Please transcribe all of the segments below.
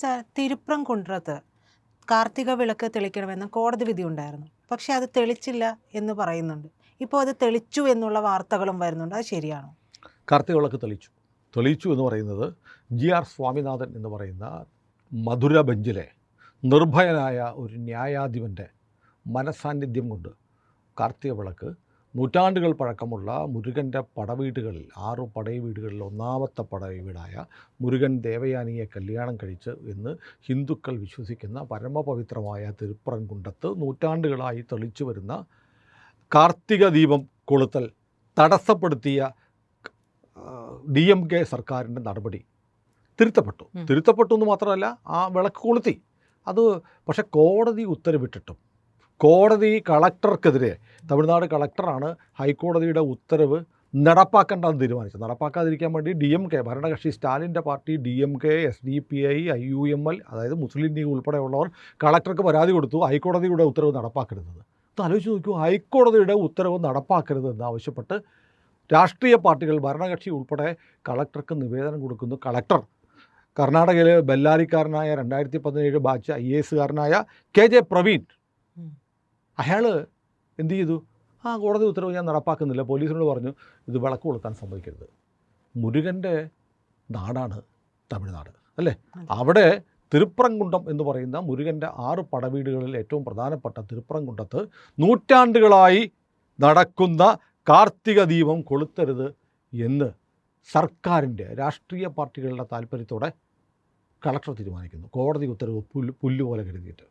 Sir തിരുപ്രം കുണ്ട്രത്ത് Karthika വിളക്ക് തെളിക്കണമെന്ന് കോടതി വിധി ഉണ്ടായിരുന്നു. പക്ഷേ അത് തെളിച്ചില്ല എന്ന് പറയുന്നുണ്ട്. ഇപ്പോൾ അത് തെളിച്ചു എന്നുള്ള വാർത്തകളും വരുന്നുണ്ട്. അത് ശരിയാണോ? കാർത്തിക വിളക്ക് തെളിച്ചു. തെളിയിച്ചു എന്ന് പറയുന്നത് ജി ആർ സ്വാമിനാഥൻ എന്ന് പറയുന്ന മധുര ബെഞ്ചിലെ നിർഭയനായ ഒരു ന്യായാധിപന്റെ മനസാന്നിധ്യം കൊണ്ട് കാർത്തിക വിളക്ക് നൂറ്റാണ്ടുകൾ പഴക്കമുള്ള മുരുകന്റെ പടവീടുകളിൽ ആറ് പടയ വീടുകളിൽ ഒന്നാമത്തെ പടയ വീടായ മുരുകൻ ദേവയാനിയെ കല്യാണം കഴിച്ച് എന്ന് ഹിന്ദുക്കൾ വിശ്വസിക്കുന്ന പരമപവിത്രമായ തിരുപ്പറൻകുണ്ടത്ത് നൂറ്റാണ്ടുകളായി തെളിച്ചു വരുന്ന കാർത്തിക ദീപം കൊളുത്തൽ തടസ്സപ്പെടുത്തിയ ഡി എം കെ സർക്കാരിന്റെ നടപടി തിരുത്തപ്പെട്ടു. തിരുത്തപ്പെട്ടു എന്ന് മാത്രമല്ല ആ വിളക്ക് കൊളുത്തി അത് പക്ഷെ കോടതി ഉത്തരവിട്ടിട്ടും കോടതി കളക്ടർക്കെതിരെ തമിഴ്നാട് കളക്ടറാണ് ഹൈക്കോടതിയുടെ ഉത്തരവ് നടപ്പാക്കേണ്ടെന്ന് തീരുമാനിച്ചത് നടപ്പാക്കാതിരിക്കാൻ വേണ്ടി ഡി എം കെ ഭരണകക്ഷി സ്റ്റാലിന്റെ party D M K S D P I I U M L അതായത് മുസ്ലിം ലീഗ് ഉൾപ്പെടെയുള്ളവർ കളക്ടർക്ക് പരാതി കൊടുത്തു ഹൈക്കോടതിയുടെ ഉത്തരവ് നടപ്പാക്കരുതെന്ന് ആലോചിച്ച് നോക്കൂ ഹൈക്കോടതിയുടെ ഉത്തരവ് നടപ്പാക്കരുതെന്ന് ആവശ്യപ്പെട്ട് രാഷ്ട്രീയ പാർട്ടികൾ ഭരണകക്ഷി ഉൾപ്പെടെ കളക്ടർക്ക് നിവേദനം കൊടുക്കുന്നു കളക്ടർ കർണാടകയിലെ ബെല്ലാരിക്കാരനായ രണ്ടായിരത്തി പതിനേഴ് ബാച്ച് ഐ എ എസുകാരനായ കെ ജെ പ്രവീൺ. അയാൾ എന്ത് ചെയ്തു? ആ കോടതി ഉത്തരവ് ഞാൻ നടപ്പാക്കുന്നില്ല. പോലീസിനോട് പറഞ്ഞു ഇത് വിളക്ക് കൊളുത്താൻ സമ്മതിക്കരുത് മുരുകന്റെ നാടാണ് തമിഴ്നാട് അല്ലേ? അവിടെ തിരുപ്പറംകുണ്ടം എന്ന് പറയുന്ന മുരുകന്റെ ആറ് പടവീടുകളിൽ ഏറ്റവും പ്രധാനപ്പെട്ട തിരുപ്പറംകുണ്ടത്ത് നൂറ്റാണ്ടുകളായി നടക്കുന്ന കാർത്തിക ദീപം കൊളുത്തരുത് എന്ന് സർക്കാരിന്റെ രാഷ്ട്രീയ പാർട്ടികളുടെ താല്പര്യത്തോടെ കളക്ടർ തീരുമാനിക്കുന്നു. കോടതി ഉത്തരവ് പുല്ല് പുല്ലുപോലെ കരുതിയിട്ട്.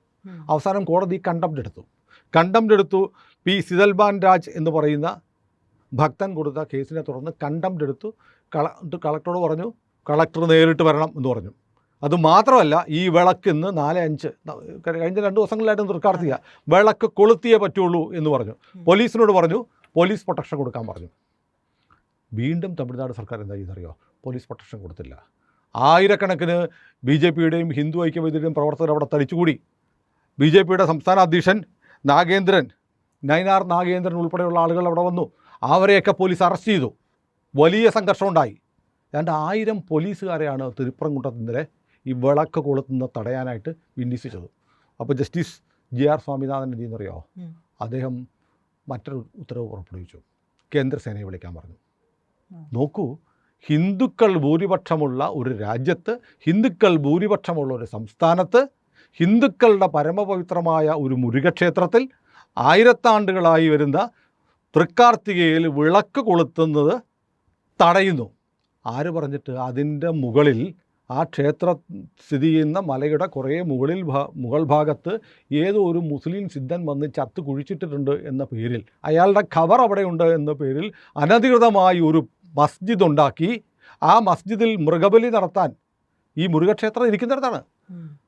അവസാനം കോടതി കണ്ടംപ്റ്റ് എടുത്തു. കണ്ടംപ്റ്റ് എടുത്തു പി സിതൽബാൻ രാജ് എന്ന് പറയുന്ന ഭക്തൻ കൊടുത്ത കേസിനെ തുടർന്ന് കണ്ടംപ്റ്റ് എടുത്തു കള കളക്ടറോട് പറഞ്ഞു കളക്ടർ നേരിട്ട് വരണം എന്ന് പറഞ്ഞു. അത് മാത്രമല്ല ഈ വിളക്ക് ഇന്ന് നാല് അഞ്ച് കഴിഞ്ഞ രണ്ട് ദിവസങ്ങളിലായിട്ട് തൃക്കാർത്തിക വിളക്ക് കൊളുത്തിയേ പറ്റുള്ളൂ എന്ന് പറഞ്ഞു. പോലീസിനോട് പറഞ്ഞു പോലീസ് പ്രൊട്ടക്ഷൻ കൊടുക്കാൻ പറഞ്ഞു. വീണ്ടും തമിഴ്നാട് സർക്കാർ എന്താ ചെയ്തറിയോ പോലീസ് പ്രൊട്ടക്ഷൻ കൊടുത്തില്ല. ആയിരക്കണക്കിന് ബി ജെ പിയുടെയും ഹിന്ദു ഐക്യവേദിയുടെയും പ്രവർത്തകർ അവിടെ തടിച്ചുകൂടി. ബി ജെ പിയുടെ സംസ്ഥാന അധ്യക്ഷൻ നാഗേന്ദ്രൻ നൈനാർ നാഗേന്ദ്രൻ ഉൾപ്പെടെയുള്ള ആളുകൾ അവിടെ വന്നു. അവരെയൊക്കെ പോലീസ് അറസ്റ്റ് ചെയ്തു. വലിയ സംഘർഷമുണ്ടായി രണ്ട് ആയിരം പോലീസുകാരെയാണ് തിരുപ്പറംകുണ്ടത്ത് ഇന്നലെ ഈ വിളക്ക് കൊളുത്തുന്ന തടയാനായിട്ട് വിന്യസിച്ചത്. അപ്പോൾ ജസ്റ്റിസ് ജി ആർ സ്വാമിനാഥൻ എന്ത് ചെയ്യുന്നറിയോ. അദ്ദേഹം മറ്റൊരു ഉത്തരവ് പുറപ്പെടുവിച്ചു. കേന്ദ്രസേനയെ വിളിക്കാൻ പറഞ്ഞു. നോക്കൂ ഹിന്ദുക്കൾ ഭൂരിപക്ഷമുള്ള ഒരു രാജ്യത്ത് ഹിന്ദുക്കൾ ഭൂരിപക്ഷമുള്ള ഒരു സംസ്ഥാനത്ത് ഹിന്ദുക്കളുടെ പരമപവിത്രമായ ഒരു മുരുകക്ഷേത്രത്തിൽ ആയിരത്താണ്ടുകളായി വരുന്ന തൃക്കാർത്തികയിൽ വിളക്ക് കൊളുത്തുന്നത് തടയുന്നു. ആര് പറഞ്ഞിട്ട് അതിന്റെ മുകളിൽ ആ ക്ഷേത്ര സ്ഥിതി ചെയ്യുന്ന മലയുടെ കുറേ മുകളിൽ മുകൾ ഭാഗത്ത് ഏതോ ഒരു മുസ്ലിം സിദ്ധൻ വന്ന് ചത്ത് കുഴിച്ചിട്ടിട്ടുണ്ട് എന്ന പേരിൽ അയാളുടെ ഖബർ അവിടെയുണ്ട് എന്ന പേരിൽ അനധികൃതമായി ഒരു മസ്ജിദ് ഉണ്ടാക്കി ആ മസ്ജിദിൽ മൃഗബലി നടത്താൻ ഈ മുരുകക്ഷേത്രം ഇരിക്കുന്നിടത്താണ്.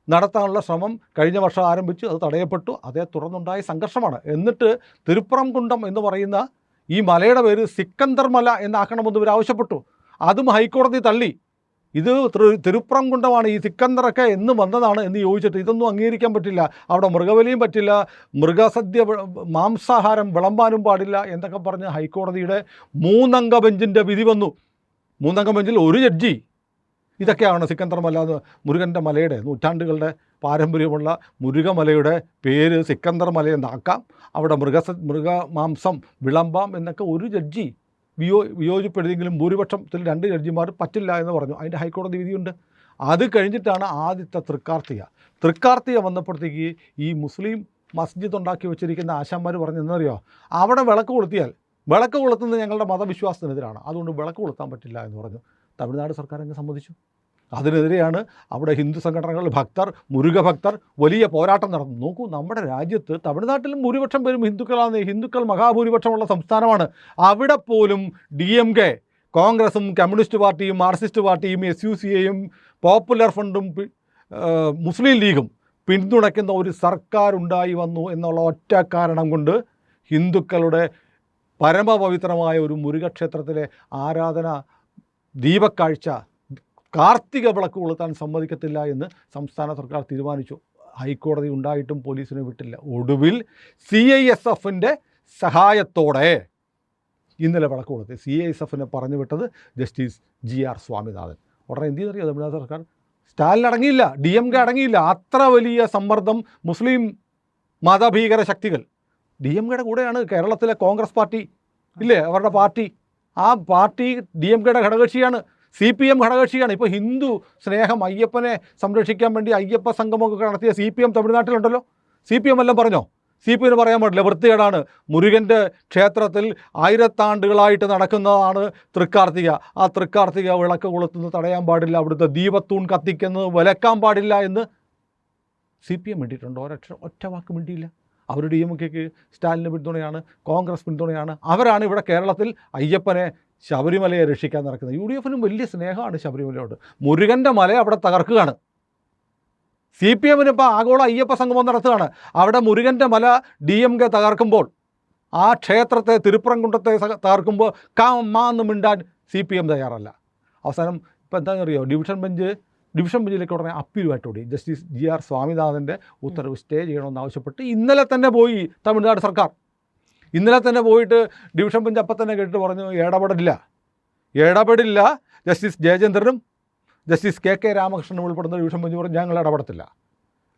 നടത്താനുള്ള ശ്രമം കഴിഞ്ഞ വർഷം ആരംഭിച്ചു അത് തടയപ്പെട്ടു. അതേ തുടർന്നുണ്ടായ സംഘർഷമാണ്. എന്നിട്ട് തിരുപ്പറംകുണ്ടം എന്ന് പറയുന്ന ഈ മലയുടെ പേര് സിക്കന്ദർ മല എന്നാക്കണമെന്ന് ഇവർ ആവശ്യപ്പെട്ടു. അതും ഹൈക്കോടതി തള്ളി. ഇത് തിരുപ്പുറം തിരുപ്പറംകുണ്ടമാണ് ഈ സിക്കന്ദറൊക്കെ എന്ന് വന്നതാണ് എന്ന് ചോദിച്ചിട്ട് ഇതൊന്നും അംഗീകരിക്കാൻ പറ്റില്ല. അവിടെ മൃഗബലിയും പറ്റില്ല. മൃഗസദ്യ മാംസാഹാരം വിളമ്പാനും പാടില്ല എന്നൊക്കെ പറഞ്ഞ് ഹൈക്കോടതിയുടെ മൂന്നംഗ ബെഞ്ചിന്റെ വിധി വന്നു. മൂന്നംഗ ബെഞ്ചിൽ ഒരു ജഡ്ജി ഇതൊക്കെയാണ് സിക്കന്ദർ മല മുരുകന്റെ മലയുടെ നൂറ്റാണ്ടുകളുടെ പാരമ്പര്യമുള്ള മുരുകമലയുടെ പേര് സിക്കന്ദർ മല എന്നാക്കാം. അവിടെ മൃഗ മൃഗമാംസം വിളമ്പാം എന്നൊക്കെ ഒരു ജഡ്ജി വിയോ വിയോജിപ്പെടുത്തിയെങ്കിലും ഭൂരിപക്ഷത്തിൽ രണ്ട് ജഡ്ജിമാർ പറ്റില്ല എന്ന് പറഞ്ഞു. അതിന്റെ ഹൈക്കോടതി വിധിയുണ്ട്. അത് കഴിഞ്ഞിട്ടാണ് ആദ്യത്തെ തൃക്കാർത്തിക. തൃക്കാർത്തിക വന്നപ്പോഴത്തേക്ക് ഈ മുസ്ലിം മസ്ജിദ് ഉണ്ടാക്കി വെച്ചിരിക്കുന്ന ആശാന്മാർ പറഞ്ഞെന്നറിയോ അവിടെ വിളക്ക് കൊളുത്തിയാൽ വിളക്ക് കൊളുത്തുന്നത് ഞങ്ങളുടെ മതവിശ്വാസത്തിനെതിരാണ്. അതുകൊണ്ട് വിളക്ക് കൊളുത്താൻ പറ്റില്ല എന്ന് പറഞ്ഞു. തമിഴ്നാട് സർക്കാർ എന്നെ സമ്മതിച്ചു. അതിനെതിരെയാണ് അവിടെ ഹിന്ദു സംഘടനകൾ ഭക്തർ മുരുക ഭക്തർ വലിയ പോരാട്ടം നടന്നു. നോക്കൂ നമ്മുടെ രാജ്യത്ത് തമിഴ്നാട്ടിലും ഭൂരിപക്ഷം പേരും ഹിന്ദുക്കളാണ്. ഹിന്ദുക്കൾ മഹാഭൂരിപക്ഷമുള്ള സംസ്ഥാനമാണ്. അവിടെ പോലും ഡി എം കെ കോൺഗ്രസും കമ്മ്യൂണിസ്റ്റ് പാർട്ടിയും മാർക്സിസ്റ്റ് പാർട്ടിയും എസ് യു സി എയും പോപ്പുലർ ഫ്രണ്ടും മുസ്ലിം ലീഗും പിന്തുണയ്ക്കുന്ന ഒരു സർക്കാർ ഉണ്ടായി വന്നു എന്നുള്ള ഒറ്റ കാരണം കൊണ്ട് ഹിന്ദുക്കളുടെ പരമപവിത്രമായ ഒരു മുരുകക്ഷേത്രത്തിലെ ആരാധന ദീപക്കാഴ്ച കാർത്തിക വിളക്ക് കൊളുത്താൻ സമ്മതിക്കത്തില്ല എന്ന് സംസ്ഥാന സർക്കാർ തീരുമാനിച്ചു. ഹൈക്കോടതി ഉണ്ടായിട്ടും പോലീസിനെ വിട്ടില്ല. ഒടുവിൽ സി ഐ എസ് എഫിന്റെ സഹായത്തോടെ ഇന്നലെ വിളക്ക് കൊടുത്ത് സി ഐ എസ് എഫിനെ പറഞ്ഞു വിട്ടത് ജസ്റ്റിസ് ജി ആർ സ്വാമിനാഥൻ. ഉടനെ എന്ത് ചെയ്തറിയോ തമിഴ്നാട് സർക്കാർ? സ്റ്റാലിൻ അടങ്ങിയില്ല ഡി എം കെ അടങ്ങിയില്ല. അത്ര വലിയ സമ്മർദ്ദം മുസ്ലിം മതഭീകര ശക്തികൾ. ഡി എം കെയുടെ കൂടെയാണ് കേരളത്തിലെ കോൺഗ്രസ് പാർട്ടി ഇല്ലേ? അവരുടെ പാർട്ടി. ആ പാർട്ടി ഡി എം കെയുടെ ഘടകകക്ഷിയാണ് സി പി എം ഘടകകക്ഷിയാണ്. ഇപ്പോൾ ഹിന്ദു സ്നേഹം അയ്യപ്പനെ സംരക്ഷിക്കാൻ വേണ്ടി അയ്യപ്പ സംഗമമൊക്കെ നടത്തിയ സി പി എം തമിഴ്നാട്ടിലുണ്ടല്ലോ. സി പി എം എല്ലാം പറഞ്ഞോ? സി പി എന്ന് പറയാൻ പാടില്ല. വൃത്തികേടാണ്. മുരുകന്റെ ക്ഷേത്രത്തിൽ ആയിരത്താണ്ടുകളായിട്ട് നടക്കുന്നതാണ് തൃക്കാർത്തിക. ആ തൃക്കാർത്തിക വിളക്ക് കൊളുത്തുന്നത് തടയാൻ പാടില്ല. അവിടുത്തെ ദീപത്തൂൺ കത്തിക്കുന്നത് വിലക്കാൻ പാടില്ല എന്ന് സി പി എം വേണ്ടിയിട്ടുണ്ട് ഒരൊറ്റ ഒറ്റ വാക്ക് വേണ്ടിയില്ല അവർ ഡി എം കെക്ക് സ്റ്റാലിന് പിന്തുണയാണ് കോൺഗ്രസ് പിന്തുണയാണ്. അവരാണ് ഇവിടെ കേരളത്തിൽ അയ്യപ്പനെ ശബരിമലയെ രക്ഷിക്കാൻ നടക്കുന്നത്. യു ഡി എഫിനും വലിയ സ്നേഹമാണ് ശബരിമലയോട്. മുരുകന്റെ മല അവിടെ തകർക്കുകയാണ്. സി പി എമ്മിന് ഇപ്പോൾ ആഗോള അയ്യപ്പ സംഗമം നടത്തുകയാണ്. അവിടെ മുരുകന്റെ മല ഡി എം കെ തകർക്കുമ്പോൾ ആ ക്ഷേത്രത്തെ തിരുപ്പുറംകുണ്ടത്തെ തകർക്കുമ്പോൾ കാ തകർക്കുമ്പോൾ എന്ന് മിണ്ടാൻ സി പി എം തയ്യാറല്ല. അവസാനം ഇപ്പോൾ എന്താണെന്നറിയോ? ഡിവിഷൻ ബെഞ്ച് ഡിവിഷൻ ബെഞ്ചിലേക്ക് ഉടനെ അപ്പീലുമായിട്ട് ഓടി. ജസ്റ്റിസ് ജി ആർ സ്വാമിനാഥന്റെ ഉത്തരവ് സ്റ്റേ ചെയ്യണമെന്ന് ആവശ്യപ്പെട്ട് ഇന്നലെ തന്നെ പോയി തമിഴ്നാട് സർക്കാർ. ഇന്നലെ തന്നെ പോയിട്ട് ഡിവിഷൻ ബെഞ്ച് അപ്പം തന്നെ കേട്ടിട്ട് പറഞ്ഞു ഇടപെടില്ല ഇടപെടില്ല ജസ്റ്റിസ് ജയചന്ദ്രനും ജസ്റ്റിസ് കെ കെ രാമകൃഷ്ണനും ഉൾപ്പെടുന്ന ഡിവിഷൻ ബെഞ്ച് പറഞ്ഞു ഞങ്ങൾ ഇടപെടത്തില്ല.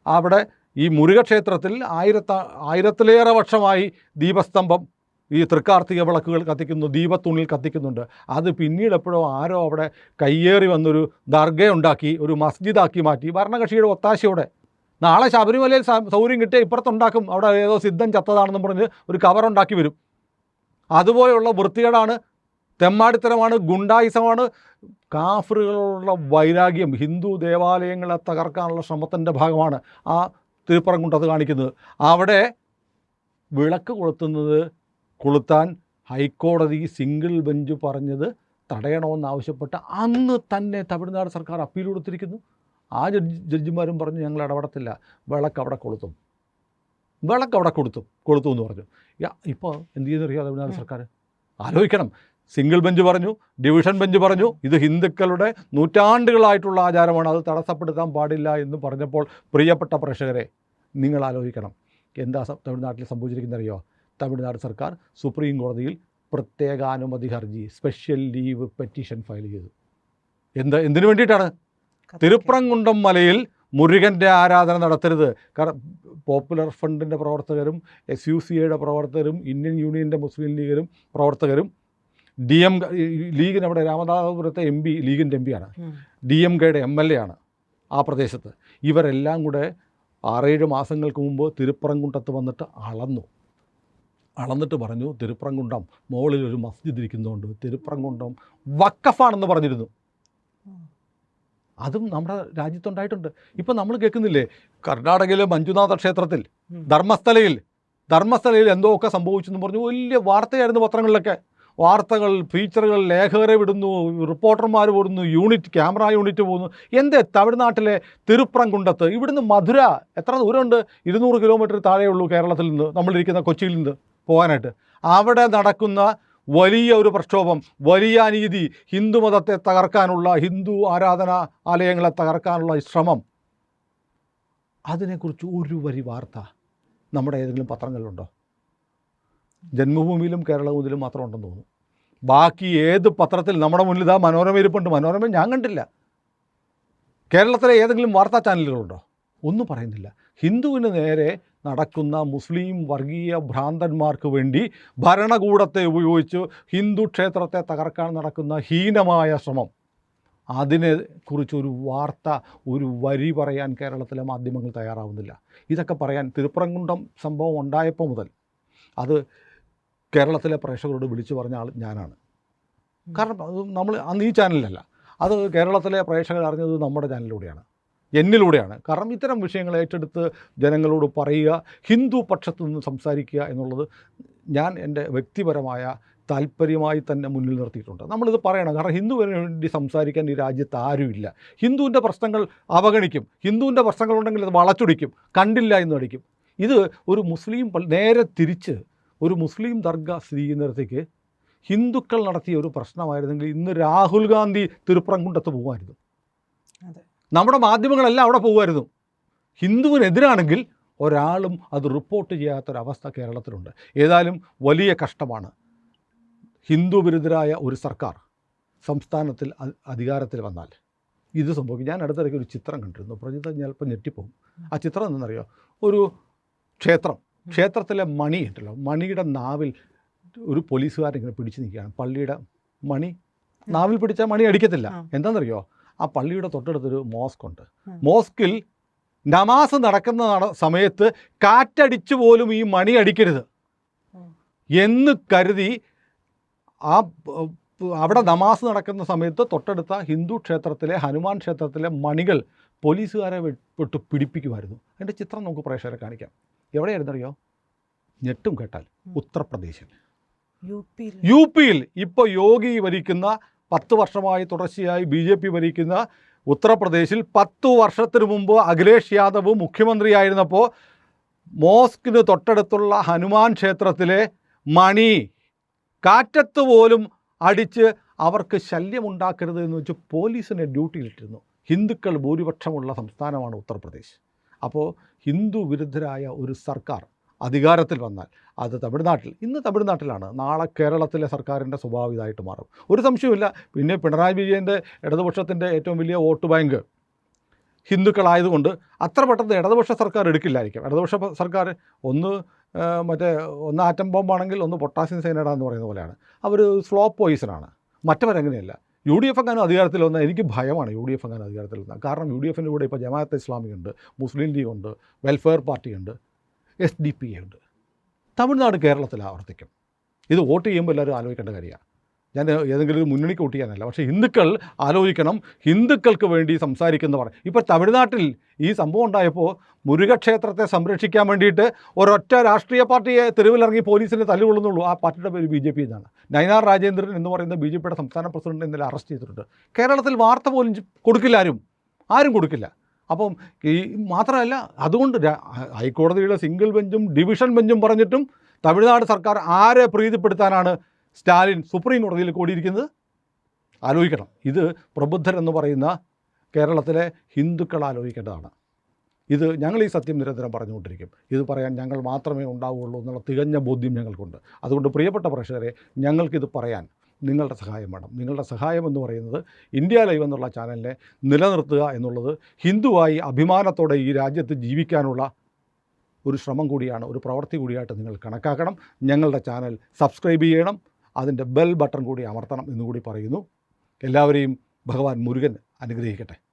അവിടെ ഈ മുരുകക്ഷേത്രത്തിൽ ആയിരത്ത ആയിരത്തിലേറെ വർഷമായി ദീപസ്തംഭം ഈ തൃക്കാർത്തിക വിളക്കുകൾ കത്തിക്കുന്നു ദീപത്തുണിൽ കത്തിക്കുന്നുണ്ട്. അത് പിന്നീട് എപ്പോഴോ ആരോ അവിടെ കയ്യേറി വന്നൊരു ദർഗ ഉണ്ടാക്കി ഒരു മസ്ജിദാക്കി മാറ്റി. ഭരണകക്ഷിയുടെ ഒത്താശയോടെ നാളെ ശബരിമലയിൽ സൗകര്യം കിട്ടിയ ഇപ്പുറത്തുണ്ടാക്കും. അവിടെ ഏതോ സിദ്ധം ചത്തതാണെന്നും പറഞ്ഞ് ഒരു കവറുണ്ടാക്കി വരും. അതുപോലെയുള്ള വൃത്തികേടാണ് തെമ്മാടിത്തരമാണ് ഗുണ്ടായിസമാണ് കാഫറുകളുള്ള വൈരാഗ്യം ഹിന്ദു ദേവാലയങ്ങളെ തകർക്കാനുള്ള ശ്രമത്തിന്റെ ഭാഗമാണ് ആ തിരുപ്പറംകുണ്ടത്ത് കാണിക്കുന്നത്. അവിടെ വിളക്ക് കൊളുത്തുന്നത് കൊളുത്താൻ ഹൈക്കോടതി സിംഗിൾ ബെഞ്ച് പറഞ്ഞത് തടയണമെന്നാവശ്യപ്പെട്ട് അന്ന് തന്നെ തമിഴ്നാട് സർക്കാർ അപ്പീൽ കൊടുത്തിരിക്കുന്നു. ആ ജഡ്ജി ജഡ്ജിമാരും പറഞ്ഞു ഞങ്ങൾ ഇടപെടത്തില്ല. വിളക്ക് അവിടെ കൊളുത്തും. വിളക്ക് അവിടെ കൊടുത്തും കൊളുത്തു എന്ന് പറഞ്ഞു. ഇപ്പോൾ എന്ത് ചെയ്യുന്നറിയോ തമിഴ്നാട് സർക്കാർ ആലോചിക്കണം. സിംഗിൾ ബെഞ്ച് പറഞ്ഞു ഡിവിഷൻ ബെഞ്ച് പറഞ്ഞു ഇത് ഹിന്ദുക്കളുടെ നൂറ്റാണ്ടുകളായിട്ടുള്ള ആചാരമാണ്. അത് തടസ്സപ്പെടുത്താൻ പാടില്ല എന്ന് പറഞ്ഞപ്പോൾ പ്രിയപ്പെട്ട പ്രേക്ഷകരെ നിങ്ങൾ ആലോചിക്കണം. എന്താ തമിഴ്നാട്ടിൽ സംഭവിച്ചിരിക്കുന്നറിയോ? തമിഴ്നാട് സർക്കാർ സുപ്രീം കോടതിയിൽ പ്രത്യേകാനുമതി ഹർജി സ്പെഷ്യൽ ലീവ് പെറ്റീഷൻ ഫയൽ ചെയ്തു. എന്ത് എന്തിനു വേണ്ടിയിട്ടാണ്? തിരുപ്രംകുണ്ടം മലയിൽ മുരുകന്റെ ആരാധന നടത്തരുത്. കാരണം പോപ്പുലർ ഫണ്ടിന്റെ പ്രവർത്തകരും എസ് യു സി എയുടെ പ്രവർത്തകരും ഇന്ത്യൻ യൂണിയന്റെ മുസ്ലിം ലീഗിലും പ്രവർത്തകരും ഡി എം ലീഗിന് അവിടെ രാമനാഥപുരത്തെ എം പി ലീഗിന്റെ എം പിയാണ് ആണ്. ഡി എം കെയുടെ എം എൽ എ ആണ് ആ പ്രദേശത്ത്. ഇവരെല്ലാം കൂടെ ആറേഴ് മാസങ്ങൾക്ക് മുമ്പ് തിരുപ്പറംകുണ്ടത്ത് വന്നിട്ട് അളന്നു. അളന്നിട്ട് പറഞ്ഞു തിരുപ്രങ്കുണ്ടം മുകളിൽ ഒരു മസ്ജിദ് ഇരിക്കുന്നതുകൊണ്ട് തിരുപ്രങ്കുണ്ടം വക്കഫാണെന്ന് പറഞ്ഞിരുന്നു. അതും നമ്മുടെ രാജ്യത്തുണ്ടായിട്ടുണ്ട്. ഇപ്പം നമ്മൾ കേൾക്കുന്നില്ലേ കർണാടകയിലെ മഞ്ജുനാഥ ക്ഷേത്രത്തിൽ ധർമ്മസ്ഥലയിൽ ധർമ്മസ്ഥലയിൽ എന്തോ ഒക്കെ സംഭവിച്ചു എന്ന് പറഞ്ഞു. വലിയ വാർത്തയായിരുന്നു പത്രങ്ങളിലൊക്കെ. വാർത്തകൾ ഫീച്ചറുകൾ ലേഖകരെ വിടുന്നു റിപ്പോർട്ടർമാർ വിടുന്നു യൂണിറ്റ് ക്യാമറ യൂണിറ്റ് പോകുന്നു. എന്തേ തമിഴ്നാട്ടിലെ തിരുപ്രംകുണ്ടത്ത്? ഇവിടുന്ന് മധുര എത്ര ദൂരമുണ്ട്? ഇരുന്നൂറ് കിലോമീറ്റർ താഴെയുള്ളൂ കേരളത്തിൽ നിന്ന് നമ്മളിരിക്കുന്ന കൊച്ചിയിൽ നിന്ന്. പോകാനായിട്ട്. അവിടെ നടക്കുന്ന വലിയ ഒരു പ്രക്ഷോഭം വലിയ അനീതി ഹിന്ദുമതത്തെ തകർക്കാനുള്ള ഹിന്ദു ആരാധന ആലയങ്ങളെ തകർക്കാനുള്ള ശ്രമം. അതിനെക്കുറിച്ച് ഒരു വരി വാർത്ത നമ്മുടെ ഏതെങ്കിലും പത്രങ്ങളിലുണ്ടോ? ജന്മഭൂമിയിലും കേരളഭൂമിയിലും മാത്രം ഉണ്ടെന്ന് തോന്നുന്നു. ബാക്കി ഏത് പത്രത്തിൽ നമ്മുടെ മുന്നിൽ ഇതാ മനോരമ ഇരിപ്പുണ്ട്. മനോരമ ഞാൻ കണ്ടില്ല. കേരളത്തിലെ ഏതെങ്കിലും വാർത്താ ചാനലുകളുണ്ടോ? ഒന്നും പറയുന്നില്ല. ഹിന്ദുവിന് നേരെ നടക്കുന്ന മുസ്ലിം വർഗീയ ഭ്രാന്തന്മാർക്ക് വേണ്ടി ഭരണകൂടത്തെ ഉപയോഗിച്ച് ഹിന്ദു ക്ഷേത്രത്തെ തകർക്കാൻ നടക്കുന്ന ഹീനമായ ശ്രമം. അതിനെ കുറിച്ചൊരു വാർത്ത ഒരു വരി പറയാൻ കേരളത്തിലെ മാധ്യമങ്ങൾ തയ്യാറാവുന്നില്ല. ഇതൊക്കെ പറയാൻ തിരുപ്പറംകുണ്ടം സംഭവം ഉണ്ടായപ്പോൾ മുതൽ അത് കേരളത്തിലെ പ്രേക്ഷകരോട് വിളിച്ചു പറഞ്ഞ ആൾ ഞാനാണ്. കാരണം നമ്മൾ അന്ന് ഈ ചാനലിലല്ല. അത് കേരളത്തിലെ പ്രേക്ഷകർ അറിഞ്ഞത് നമ്മുടെ ചാനലിലൂടെയാണ്. എന്നിലൂടെയാണ്. കാരണം ഇത്തരം വിഷയങ്ങൾ ഏറ്റെടുത്ത് ജനങ്ങളോട് പറയുക ഹിന്ദു പക്ഷത്തു നിന്ന് സംസാരിക്കുക എന്നുള്ളത് ഞാൻ എന്റെ വ്യക്തിപരമായ താല്പര്യമായി തന്നെ മുന്നിൽ നിർത്തിയിട്ടുണ്ട്. നമ്മളിത് പറയണം. കാരണം ഹിന്ദുവിന് വേണ്ടി സംസാരിക്കാൻ ഈ രാജ്യത്ത് ആരുമില്ല. ഹിന്ദുവിന്റെ പ്രശ്നങ്ങൾ അവഗണിക്കും. ഹിന്ദുവിന്റെ പ്രശ്നങ്ങളുണ്ടെങ്കിൽ അത് വളച്ചൊടിക്കും. കണ്ടില്ല എന്ന് അടിക്കും. ഇത് ഒരു മുസ്ലിം നേരെ തിരിച്ച് ഒരു മുസ്ലിം ദർഗ സ്ഥിതി ചെയ്യുന്നിടത്തേക്ക് ഹിന്ദുക്കൾ നടത്തിയ ഒരു പ്രശ്നമായിരുന്നെങ്കിൽ ഇന്ന് രാഹുൽ ഗാന്ധി തിരുപ്പറംകുണ്ടത്ത് പോകുമായിരുന്നു അതെ. നമ്മുടെ മാധ്യമങ്ങളെല്ലാം അവിടെ പോകുമായിരുന്നു. ഹിന്ദുവിനെതിരാണെങ്കിൽ ഒരാളും അത് റിപ്പോർട്ട് ചെയ്യാത്തൊരവസ്ഥ കേരളത്തിലുണ്ട്. ഏതായാലും വലിയ കഷ്ടമാണ്. ഹിന്ദു വിരുദ്ധരായ ഒരു സർക്കാർ സംസ്ഥാനത്തിൽ അധികാരത്തിൽ വന്നാൽ ഇത് സംഭവിക്കും. ഞാൻ അടുത്തിടയ്ക്ക് ഒരു ചിത്രം കണ്ടിരുന്നു. പ്രജിത ചിലപ്പോൾ ഞെട്ടിപ്പോകും ആ ചിത്രം എന്തെന്നറിയോ ഒരു ക്ഷേത്രം. ക്ഷേത്രത്തിലെ മണി ഉണ്ടല്ലോ. മണിയുടെ നാവിൽ ഒരു പോലീസുകാരൻ ഇങ്ങനെ പിടിച്ചു നിൽക്കുകയാണ്. പള്ളിയുടെ മണി. നാവിൽ പിടിച്ചാൽ മണി അടിക്കത്തില്ല. എന്താണെന്നറിയോ? ആ പള്ളിയുടെ തൊട്ടടുത്തൊരു മോസ്ക് ഉണ്ട് ഉം. മോസ്കിൽ നമാസ് നടക്കുന്ന നട- സമയത്ത് കാറ്റടിച്ചു പോലും ഈ മണി അടിക്കരുത്. എന്ന് കരുതി ആ അവിടെ നമാസ് നടക്കുന്ന സമയത്ത് തൊട്ടടുത്ത ഹിന്ദു ക്ഷേത്രത്തിലെ ഹനുമാൻ ക്ഷേത്രത്തിലെ മണികൾ പോലീസുകാരെ വിട്ടു പിടിപ്പിക്കുമായിരുന്നു. അതിന്റെ ചിത്രം നമുക്ക് പ്രേക്ഷകരെ കാണിക്കാം. എവിടെയായിരുന്നു അറിയോ ഞെട്ടും കേട്ടാൽ ഉത്തർപ്രദേശിൽ. യു പിയിൽ യു പിയിൽ ഇപ്പോൾ യോഗി ഭരിക്കുന്ന പത്ത് വർഷമായി തുടർച്ചയായി ബി ജെ പി ഭരിക്കുന്ന ഉത്തർപ്രദേശിൽ പത്തു വർഷത്തിനു മുമ്പ് അഖിലേഷ് യാദവ് മുഖ്യമന്ത്രിയായിരുന്നപ്പോൾ മോസ്കിന് തൊട്ടടുത്തുള്ള ഹനുമാൻ ക്ഷേത്രത്തിലെ മണി കാറ്റത്ത് പോലും അടിച്ച് അവർക്ക് ശല്യമുണ്ടാക്കരുത് എന്ന് വെച്ച് പോലീസിനെ ഡ്യൂട്ടിയിലിട്ടിരുന്നു. ഹിന്ദുക്കൾ ഭൂരിപക്ഷമുള്ള സംസ്ഥാനമാണ് ഉത്തർപ്രദേശ്. അപ്പോൾ ഹിന്ദു വിരുദ്ധരായ ഒരു സർക്കാർ അധികാരത്തിൽ വന്നാൽ അത് തമിഴ്നാട്ടിൽ ഇന്ന് തമിഴ്നാട്ടിലാണ്. നാളെ കേരളത്തിലെ സർക്കാരിന്റെ സ്വഭാവം ഇതായിട്ട് മാറും. ഒരു സംശയവുമില്ല. പിന്നെ പിണറായി വിജയന്റെ ഇടതുപക്ഷത്തിന്റെ ഏറ്റവും വലിയ വോട്ട് ബാങ്ക് ഹിന്ദുക്കളായതുകൊണ്ട് അത്ര പെട്ടെന്ന് ഇടതുപക്ഷ സർക്കാർ എടുക്കില്ലായിരിക്കും. ഇടതുപക്ഷ സർക്കാർ ഒന്ന് മറ്റേ ഒന്ന് ആറ്റം ബോംബാണെങ്കിൽ ഒന്ന് പൊട്ടാസ്യം സൈനഡ എന്ന് പറയുന്ന പോലെയാണ്. അവർ സ്ലോ പോയിസനാണ് മറ്റവരങ്ങനെയല്ല യു ഡി എഫ് എങ്ങാനും അധികാരത്തിൽ വന്നാൽ എനിക്ക് ഭയമാണ് യു ഡി എഫ് എങ്ങാനും അധികാരത്തിൽ വന്നാൽ. കാരണം യു ഡി എഫിന്റെ കൂടെ ഇപ്പോൾ ജമാഅത്ത് ഇസ്ലാമിയുണ്ട് മുസ്ലിം ലീഗ് ഉണ്ട് വെൽഫെയർ പാർട്ടി ഉണ്ട് എസ് ഡി പി എ ഉണ്ട്. തമിഴ്നാട് കേരളത്തിൽ ആവർത്തിക്കും. ഇത് വോട്ട് ചെയ്യുമ്പോൾ എല്ലാവരും ആലോചിക്കേണ്ട കാര്യമാണ്. ഞാൻ ഏതെങ്കിലും ഒരു മുന്നണിക്ക് വോട്ട് ചെയ്യാനല്ല പക്ഷേ ഹിന്ദുക്കൾ ആലോചിക്കണം. ഹിന്ദുക്കൾക്ക് വേണ്ടി സംസാരിക്കുന്നവർ. ഇപ്പോൾ തമിഴ്നാട്ടിൽ ഈ സംഭവം ഉണ്ടായപ്പോൾ മുരുകക്ഷേത്രത്തെ സംരക്ഷിക്കാൻ വേണ്ടിയിട്ട് ഒരൊറ്റ രാഷ്ട്രീയ പാർട്ടിയെ തെരുവിലിറങ്ങി പോലീസിനെ തല്ലുകൊള്ളുന്നുള്ളൂ. ആ പാർട്ടിയുടെ പേര് ബി ജെ പി എന്നാണ്. നയനാർ രാജേന്ദ്രൻ എന്ന് പറയുന്ന ബി ജെ പിയുടെ സംസ്ഥാന പ്രസിഡന്റ് ഇന്നലെ അറസ്റ്റ് ചെയ്തിട്ടുണ്ട്. കേരളത്തിൽ വാർത്ത പോലും കൊടുക്കില്ല ആരും. ആരും കൊടുക്കില്ല. അപ്പം ഈ മാത്രമല്ല അതുകൊണ്ട് ഹൈക്കോടതിയുടെ സിംഗിൾ ബെഞ്ചും ഡിവിഷൻ ബെഞ്ചും പറഞ്ഞിട്ടും തമിഴ്നാട് സർക്കാർ ആരെ പ്രീതിപ്പെടുത്താനാണ് സ്റ്റാലിൻ സുപ്രീം കോടതിയിൽ കൂടിയിരിക്കുന്നത്? ആലോചിക്കണം. ഇത് പ്രബുദ്ധരെന്ന് പറയുന്ന കേരളത്തിലെ ഹിന്ദുക്കൾ ആലോചിക്കേണ്ടതാണ്. ഇത് ഞങ്ങൾ ഈ സത്യം നിരന്തരം പറഞ്ഞുകൊണ്ടിരിക്കും. ഇത് പറയാൻ ഞങ്ങൾ മാത്രമേ ഉണ്ടാവുകയുള്ളൂ എന്നുള്ള തികഞ്ഞ ബോധ്യം ഞങ്ങൾക്കുണ്ട്. അതുകൊണ്ട് പ്രിയപ്പെട്ട പ്രേക്ഷകരെ ഞങ്ങൾക്കിത് പറയാൻ നിങ്ങളുടെ സഹായം വേണം. നിങ്ങളുടെ സഹായം എന്ന് പറയുന്നത് ഇന്ത്യ ലൈവ് എന്നുള്ള ചാനലിനെ നിലനിർത്തുക എന്നുള്ളത് ഹിന്ദുവായി അഭിമാനത്തോടെ ഈ രാജ്യത്ത് ജീവിക്കാനുള്ള ഒരു ശ്രമം കൂടിയാണ് ഒരു പ്രവൃത്തി കൂടിയായിട്ട് നിങ്ങൾ കണക്കാക്കണം. ഞങ്ങളുടെ ചാനൽ സബ്സ്ക്രൈബ് ചെയ്യണം അതിന്റെ ബെൽ ബട്ടൺ കൂടി അമർത്തണം എന്നുകൂടി പറയുന്നു. എല്ലാവരെയും ഭഗവാൻ മുരുകൻ അനുഗ്രഹിക്കട്ടെ.